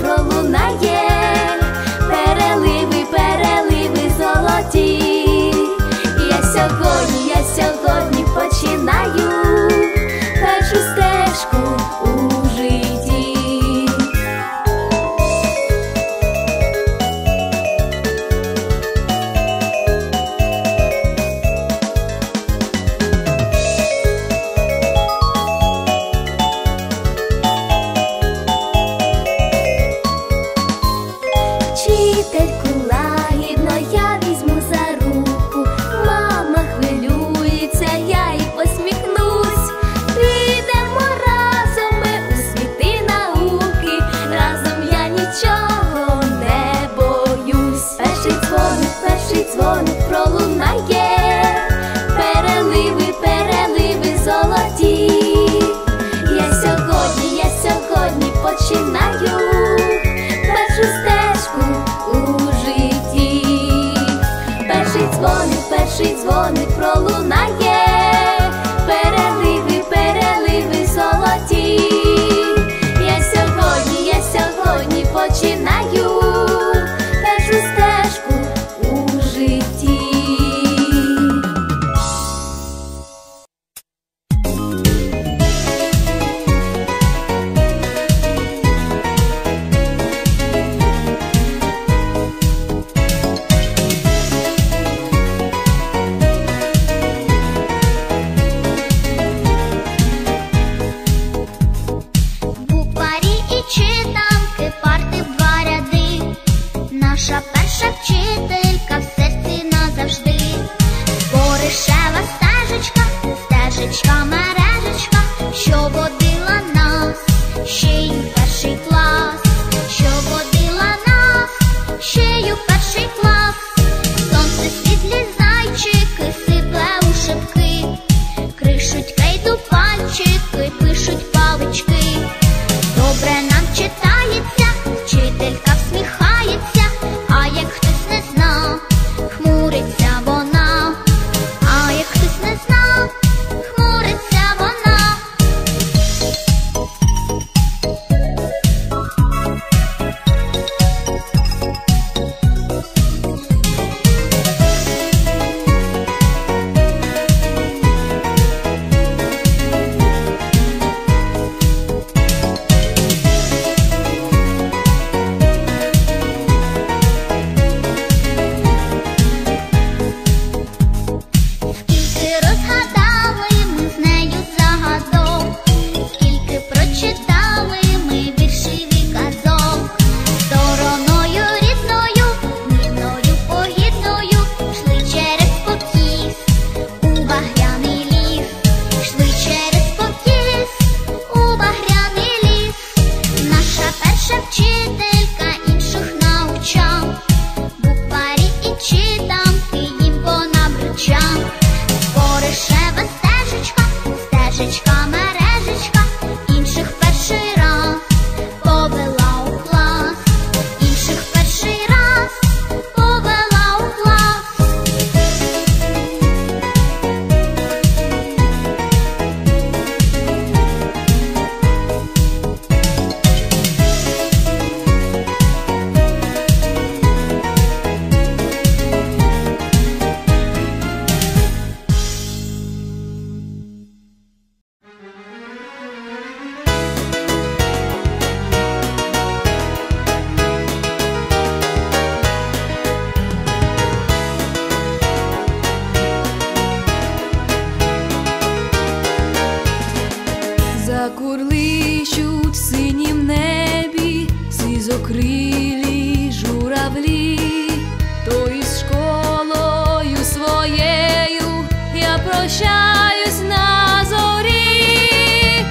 пролунає. Наша перша вчителька в серці назавжди, Боришева стежечка, стежечка мене. курлищуть в синім небі, сизокрилі журавлі, то із школою своєю я прощаюсь на зорі,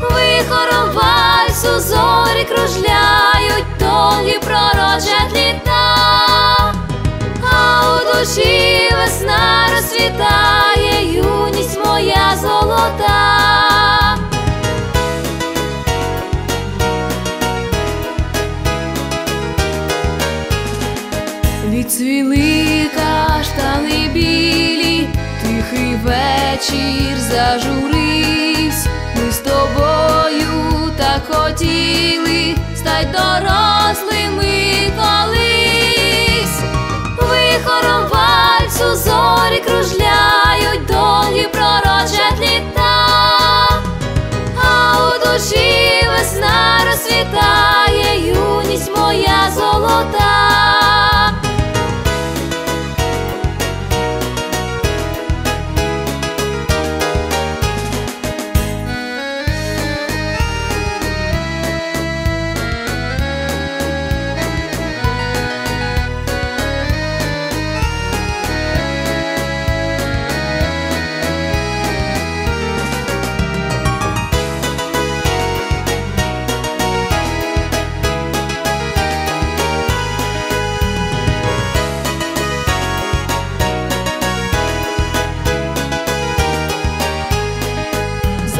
вихором вальсу зорі кружляють, довгі пророчать літа, а у душі весна розцвітає, юність моя золота. Відцвіли каштани білі, тихий вечір зажуривсь. Ми з тобою так хотіли стать дорослими колись. Вихором вальсу зорі кружляють, довгі пророчать літа, а у душі весна розцвітає, юність моя золота.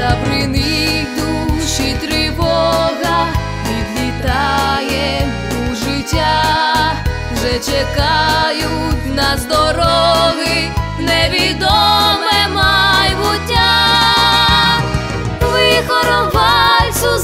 Забриних душі тривога відлітає у життя, вже чекають нас дороги, невідоме майбуття. Вихором вальсу